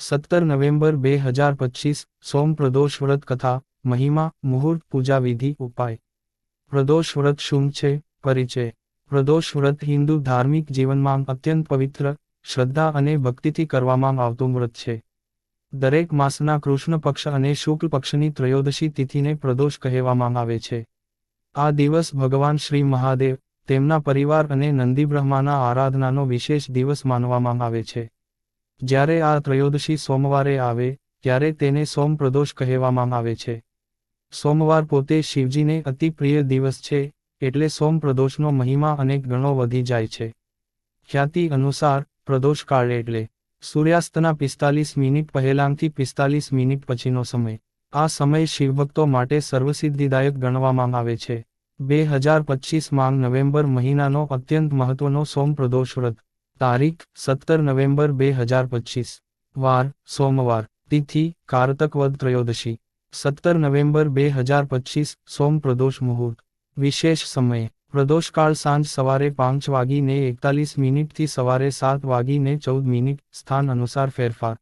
સત્તર નવેમ્બર બે હજાર પચીસ, સોમ પ્રદોષ વ્રત કથા, મહિમા, મુહૂર્ત, પૂજા વિધિ, ઉપાય. પ્રદોષ વ્રત શું છે? પરિચય. પ્રદોષ વ્રત હિન્દુ ધાર્મિક જીવનમાં અત્યંત પવિત્ર, શ્રદ્ધા અને ભક્તિથી કરવામાં આવતું વ્રત છે. દરેક માસના કૃષ્ણ પક્ષ અને શુક્લ પક્ષની ત્રયોદશી તિથિને પ્રદોષ કહેવામાં આવે છે. આ દિવસ ભગવાન શ્રી મહાદેવ, તેમના પરિવાર અને નંદી બ્રહ્માના આરાધનાનો વિશેષ દિવસ માનવામાં આવે છે. જ્યારે આ ત્રયોદશી સોમવારે આવે, ત્યારે તેને સોમ પ્રદોષ કહેવામાં આવે છે. સોમવાર પોતે શિવજીને અતિ પ્રિય દિવસ છે, એટલે સોમ પ્રદોષનો મહિમા અનેક ગણો વધી જાય છે. ખ્યાતિ અનુસાર, પ્રદોષ કાળ એટલે સૂર્યાસ્તના પિસ્તાલીસ મિનિટ પહેલાંથી પિસ્તાલીસ મિનિટ પછીનો સમય. આ સમય શિવભક્તો માટે સર્વસિદ્ધિદાયક ગણવામાં આવે છે. બે હજાર પચીસ માંગ નવેમ્બર મહિનાનો અત્યંત મહત્વનો સોમ પ્રદોષ વ્રત. તારીખ સત્તર નવેમ્બર બે હજાર પચીસ. વાર, સોમવાર, તિથિ, કારતક વદ ત્રયોદશી. સત્તર નવેમ્બર બે હજાર પચીસ, સોમ પ્રદોષ મુહૂર્ત. વિશેષ સમય પ્રદોષકાળ સાંજ સવારે પાંચ વાગીને એકતાલીસ મિનિટથી સવારે સાત વાગીને ચૌદ મિનિટ, સ્થાન અનુસાર ફેરફાર.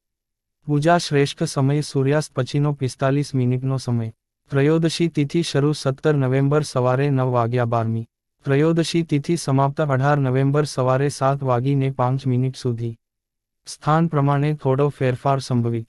પૂજા શ્રેષ્ઠ સમય સૂર્યાસ્ત પછીનો પિસ્તાલીસ મિનિટનો સમય. ત્રયોદશી તિથિ શરૂ સત્તર નવેમ્બર સવારે નવ વાગ્યા બારમી. ત્રયોદશી તિથિ સમાપ્ત અઢાર નવેમ્બર સવારે સાત વાગીને પાંચ મિનિટ સુધી. સ્થાન પ્રમાણે થોડો ફેરફાર સંભવિત.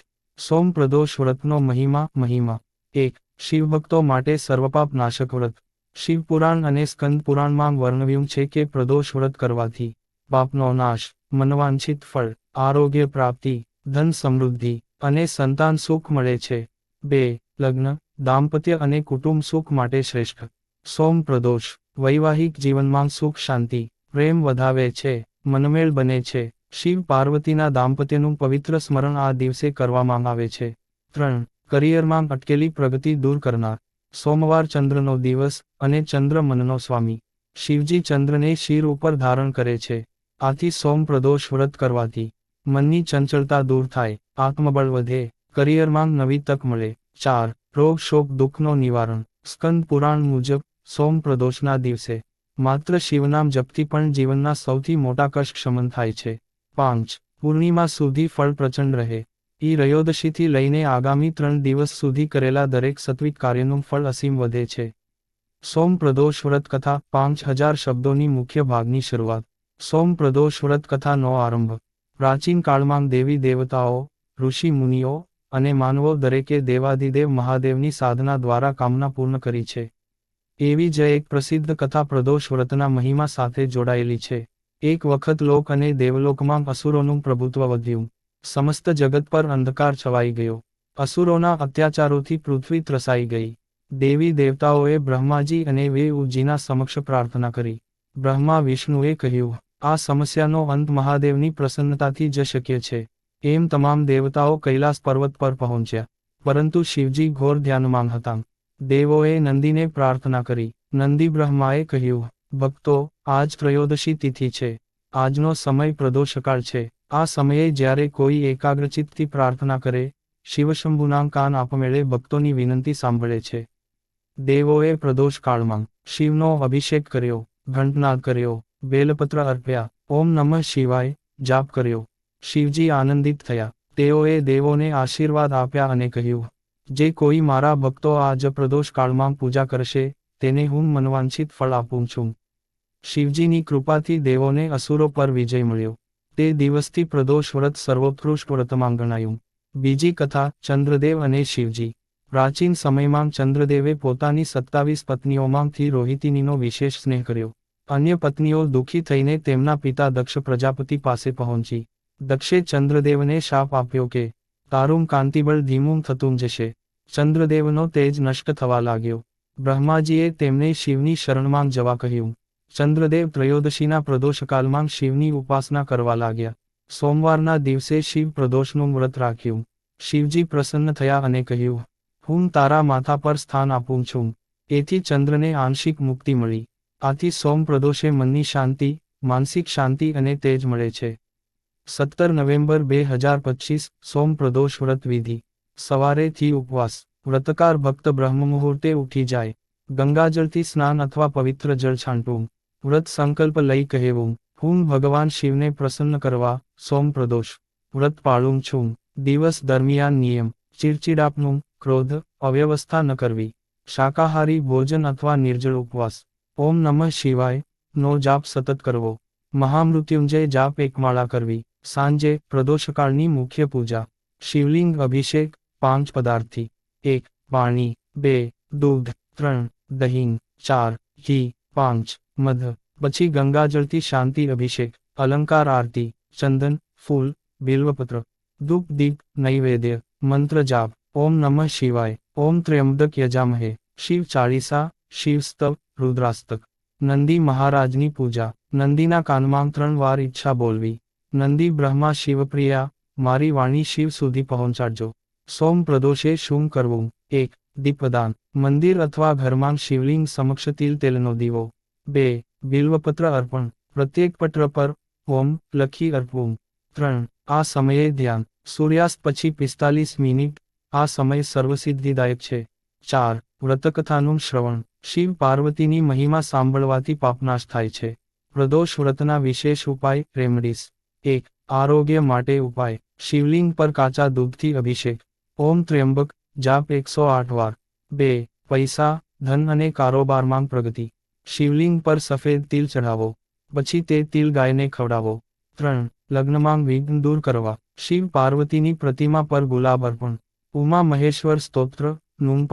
સોમ પ્રદોષ વ્રતનો મહિમા મહિમા. એક, શિવભક્તો માટે સર્વપાપ નાશક વ્રત. શિવપુરાણ અને સ્કંદ પુરાણમાં વર્ણવ્યું છે કે પ્રદોષ વ્રત કરવાથી પાપનો નાશ, મનવાંછિત ફળ, આરોગ્ય પ્રાપ્તિ, ધન સમૃદ્ધિ અને સંતાન સુખ મળે છે. બે, લગ્ન, દાંપત્ય અને કુટુંબ સુખ માટે શ્રેષ્ઠ. સોમ પ્રદોષ. વૈવાહિક જીવનમાં સુખ, શાંતિ, પ્રેમ વધાવે છે, મનમેળ બને છે. શિવ પાર્વતીના દાંપત્યનું પવિત્ર સ્મરણ આ દિવસે કરવામાં આવે છે. ત્રણ, કરિયરમાં અટકેલી પ્રગતિ દૂર કરનાર. સોમવાર ચંદ્રનો દિવસ અને ચંદ્ર મનનો સ્વામી. શિવજી ચંદ્રને શિર ઉપર ધારણ કરે છે. આથી સોમ પ્રદોષ વ્રત કરવાથી મનની ચંચળતા દૂર થાય, આત્મબળ વધે, કરિયરમાં નવી તક મળે. ચાર, રોગ, શોક, દુઃખનો નિવારણ. સ્કંદ પુરાણ મુજબ સોમ પ્રદોષના દિવસે. માત્ર શિવનામ જપથી પણ જીવનના સૌથી મોટા કષ્ટ શમન થાય છે. પાંચ. પૂર્ણિમા સુધી ફળ પ્રચંડ રહે. ઈ રયોદશીથી લઈને આગામી ત્રણ દિવસ સુધી કરેલા દરેક સત્વિક કાર્યનું ફળ અસીમ વધે છે. સોમ પ્રદોષ વ્રત કથા પાંચ હજાર શબ્દોની મુખ્ય ભાગની શરૂઆત. સોમ પ્રદોષ વ્રત કથાનો આરંભ. પ્રાચીન કાળમાં દેવી દેવતાઓ, ઋષિ મુનિઓ અને માનવો દરેકે દેવાધિદેવ મહાદેવની સાધના દ્વારા કામના પૂર્ણ કરી છે. એવી જ એક પ્રસિદ્ધ કથા પ્રદોષ વ્રતના મહિમા સાથે જોડાયેલી છે. એક વખત લોક અને દેવલોકમાં અસુરોનું પ્રભુત્વ વધ્યું. સમસ્ત જગત પર અંધકાર છવાઈ ગયો. અસુરોના અત્યાચારોથી પૃથ્વી ત્રસાઈ ગઈ. દેવી દેવતાઓએ બ્રહ્માજી અને વેઉજીના સમક્ષ પ્રાર્થના કરી. બ્રહ્મા વિષ્ણુએ કહ્યું, આ સમસ્યાનો અંત મહાદેવની પ્રસન્નતાથી જ શક્ય છે. એમ તમામ દેવતાઓ કૈલાસ પર્વત પર પહોંચ્યા. પરંતુ શિવજી ઘોર ધ્યાનમાં હતા. દેવોએ નંદીને પ્રાર્થના કરી. નંદી બ્રહ્માએ કહ્યું, ભક્તો, આજ ત્રયોદશી તિથિ છે. આજનો સમય પ્રદોષકાળ છે. આ સમયે જ્યારે કોઈ એકાગ્રચિતથી પ્રાર્થના કરે, શિવશંભુના કાન આપમેળે ભક્તોની વિનંતી સાંભળે છે. દેવોએ પ્રદોષકાળમાં શિવનો અભિષેક કર્યો, ઘંટનાદ કર્યો, બેલપત્ર અર્પ્યા, ઓમ નમઃ શિવાય જાપ કર્યો. શિવજી આનંદિત થયા. તેઓએ દેવોને આશીર્વાદ આપ્યા અને કહ્યું જે કોઈ મારા ભક્તો આજ પ્રદોષ કાળમાં પૂજા કરશે, તેને હું મનવાંછિત ફળ આપું છું. શિવજીની કૃપાથી દેવોને અસુરો પર વિજય મળ્યો. તે દિવસથી પ્રદોષ વ્રત સર્વોત્કૃષ્ટ વ્રતમાં ગણાયું. બીજી કથા, ચંદ્રદેવ અને શિવજી. પ્રાચીન સમયમાં ચંદ્રદેવે પોતાની સત્તાવીસ પત્નીઓમાંથી રોહિતિનીનો વિશેષ સ્નેહ કર્યો. અન્ય પત્નીઓ દુઃખી થઈને તેમના પિતા દક્ષ પ્રજાપતિ પાસે પહોંચી. દક્ષે ચંદ્રદેવને શાપ આપ્યો કે તારું કાંતિબળ ધીમું થતું જશે. ચંદ્રદેવનો તેજ નષ્ટ થવા લાગ્યો. બ્રહ્માજીએ તેમને શિવની શરણમાં જવા કહ્યું. ચંદ્રદેવ ત્રયોદશીના પ્રદોષકાલમાં શિવની ઉપાસના કરવા લાગ્યા. સોમવારના દિવસે શિવ પ્રદોષનું વ્રત રાખ્યું. શિવજી પ્રસન્ન થયા અને કહ્યું, હું તારા માથા પર સ્થાન આપું છું. એથી ચંદ્રને આંશિક મુક્તિ મળી. આથી સોમ પ્રદોષે મનની શાંતિ, માનસિક શાંતિ અને તેજ મળે છે. સત્તર નવેમ્બર બે હજાર પચીસ, સોમ પ્રદોષ વ્રત વિધિ. સવારેથી ઉપવાસ. વ્રતકાર ભક્ત બ્રહ્મ મુહૂર્તે ઉઠી જાય. ગંગાજળથી સ્નાન અથવા પવિત્ર જળ છાંટવું. વ્રત સંકલ્પ લઈ કહેવું. હું ભગવાન શિવને પ્રસન્ન કરવા, સોમ પ્રદોષ. વ્રત પાળું છું. દિવસ દરમિયાન નિયમ. ચીડચીડાપનું ક્રોધ, અવ્યવસ્થા ન કરવી. શાકાહારી ભોજન અથવા નિર્જળ ઉપવાસ. ઓમ નમઃ શિવાય. નો જાપ સતત કરવો. મહામૃત્યુંજય જાપ એકમાળા કરવી. સાંજે પ્રદોષકાળની મુખ્ય પૂજા, શિવલિંગ, અભિષેક, પાંચ પદાર્થી. એક, પાણી. બે, દૂધ. ત્રણ, દહીં. ચાર, ઘી. પાંચ, મધ. પછી ગંગાજળથી શાંતિ, અભિષેક, અલંકાર, આરતી, ચંદન, ફૂલ, બિલ્વપત્ર. ધૂપ, દીપ, નૈવેદ્ય, મંત્ર જાપ. ઓમ નમઃ શિવાય. ઓમ ત્ર્યંબક યજામહે. શિવ ચાળીસા, શિવ સ્તવ રુદ્રાસ્તક નંદી મહારાજની પૂજા. નંદીના કાનમાં ત્રણ વાર ઈચ્છા બોલવી. નંદી બ્રહ્મા શિવપ્રિયા, મારી વાણી શિવ સુધી પહોંચાડજો. સોમ પ્રદોષે શું કરવું. એક, દીપદાન. મંદિર અથવા ઘરમાં શિવલિંગ સમક્ષ તિલ તેલનો દીવો. બે, બિલ્વપત્ર અર્પણ. પ્રત્યેક પત્ર પર ઓમ લખી અર્પવું. ત્રણ, આ સમયે ધ્યાન. સૂર્યાસ્ત પછી પિસ્તાલીસ મિનિટ. આ સમય સર્વસિદ્ધિદાયક છે. ચાર, વ્રતકથાનું શ્રવણ. શિવ પાર્વતીની મહિમા સાંભળવાથી પાપનાશ થાય છે. પ્રદોષ વ્રતના વિશેષ ઉપાય રેમડીસ. એક, આરોગ્ય માટે ઉપાય. શિવલિંગ પર કાચા દૂધથી અભિષેક. ઓમ ત્ર્યંબક, જાપ એકસો આઠ વાર. બે, પૈસા, ધન અને કારોબારમાં પ્રગતિ. શિવલિંગ પર સફેદ તિલ ચઢાવો. પછી તે તિલ ગાયને ખવડાવો. ત્રણ, લગ્નમાં વિઘ્ન દૂર કરવા. શિવ પાર્વતીની પ્રતિમા પર ગુલાબ અર્પણ. ઉમા મહેશ્વર સ્તોત્રનું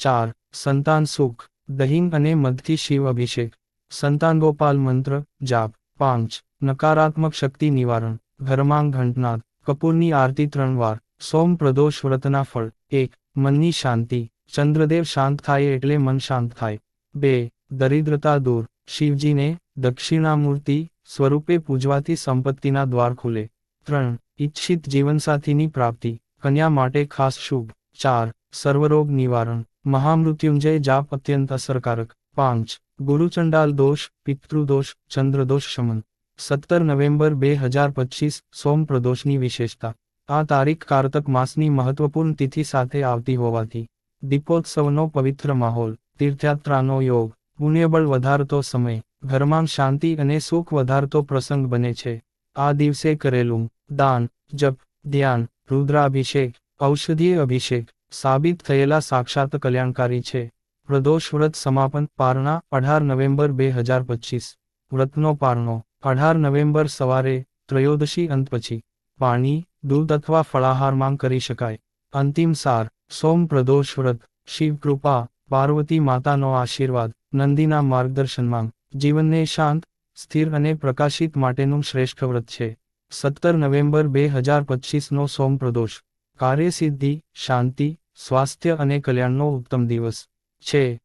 ચાર, સંતાન સુખ. દહીં અને મધથી શિવ અભિષેક. સંતાન ગોપાલ મંત્ર, જાપ. પાંચ નકારાત્મક શક્તિ નિવારણ ઘરમાં ઘંટનાદ, કપૂરની આરતી ત્રણ વાર, સોમ પ્રદોષ વ્રતના ફળ, એક, મનની શાંતિ, ચંદ્રદેવ શાંત થાય એટલે મન શાંત થાય, બે, દરિદ્રતા દૂર, શિવજીને દક્ષિણામૂર્તિ સ્વરૂપે પૂજવાથી સંપત્તિના દ્વાર ખુલે, ત્રણ, ઈચ્છિત જીવનસાથીની પ્રાપ્તિ, કન્યા માટે ખાસ શુભ, ચાર, સર્વરોગ નિવારણ, મહામૃત્યુંજય જાપ અત્યંત અસરકારક, પાંચ, ગુરુચંડાલ દોષ, પિતૃદોષ, ચંદ્રદોષ શમન. સત્તર નવેમ્બર બે હજાર પચીસ, સોમ પ્રદોષની વિશેષતા. આ તારીખ કારતક માસની મહત્વપૂર્ણ તિથિ સાથે આવતી હોવાથી, દીપોત્સવનો પવિત્ર માહોલ, તીર્થયાત્રાનો યોગ, પુણ્યબળ વધારતો સમય, ઘરમાં શાંતિ અને સુખ વધારતો પ્રસંગ બને છે. આ દિવસે કરેલું દાન, જપ, ધ્યાન, રુદ્રાભિષેક, ઔષધીય અભિષેક, સાબિત થયેલા સાક્ષાત કલ્યાણકારી છે. પ્રદોષ વ્રત સમાપન પારણા અઢાર નવેમ્બર બે હજાર પચીસ. વ્રતનો પારણો અઢાર નવેમ્બર સવારે ત્રયોદશી અંત પછી પાણી, દૂધ અથવા ફળાહારમાં કરી શકાય. અંતિમ સાર, સોમ પ્રદોષ વ્રત શિવકૃપા પાર્વતી માતાનો આશીર્વાદ, નંદીના માર્ગદર્શનમાં જીવનને શાંત, સ્થિર અને પ્રકાશિત માટેનું શ્રેષ્ઠ વ્રત છે. સત્તર નવેમ્બર બે હજાર પચીસનો સોમ પ્રદોષ. કાર્યસિદ્ધિ, શાંતિ, સ્વાસ્થ્ય અને કલ્યાણનો ઉત્તમ દિવસ છે.